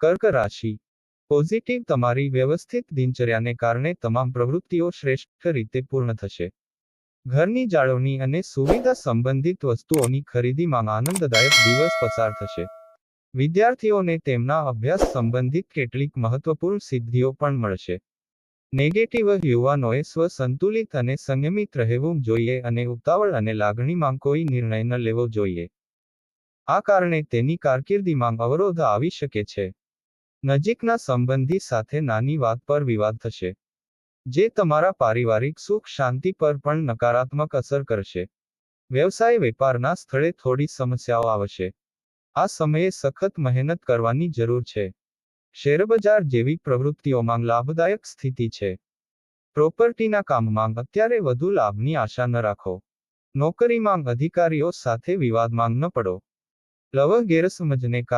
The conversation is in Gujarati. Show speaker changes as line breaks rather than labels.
કર્ક રાશિ પોઝિટિવ તમારી વ્યવસ્થિત દિનચર્યાને કારણે તમામ પ્રવૃત્તિઓ શ્રેષ્ઠ રીતે પૂર્ણ થશે. ઘરની જાળવણી અને સુવિધા સંબંધિત વસ્તુઓની ખરીદીમાં આનંદદાયક દિવસ પસાર થશે. વિદ્યાર્થીઓને તેમના અભ્યાસ સંબંધિત કેટલીક મહત્વપૂર્ણ સિદ્ધિઓ પણ મળશે. નેગેટિવ યુવાનોએ સ્વસંતુલિત અને સંયમિત રહેવું જોઈએ અને ઉતાવળ અને લાગણીમાં કોઈ નિર્ણય ન લેવો જોઈએ. આ કારણે તેની કારકિર્દીમાં અવરોધ આવી શકે છે. નજીકના સંબંધી સાથે નાની વાત પર વિવાદ થશે, જે તમારા પારિવારિક સુખ શાંતિ પર પણ નકારાત્મક અસર કરશે. વ્યવસાય વેપારના સ્થળે થોડી સમસ્યાઓ આવશે. આ સમયે સખત મહેનત કરવાની જરૂર છે. શેરબજાર જેવી પ્રવૃત્તિઓમાં લાભદાયક સ્થિતિ છે. પ્રોપર્ટીના કામમાં અત્યારે વધુ લાભની આશા ન રાખો. નોકરીમાં અધિકારીઓ સાથે વિવાદમાં ન પડો. લવ ગેરસમજને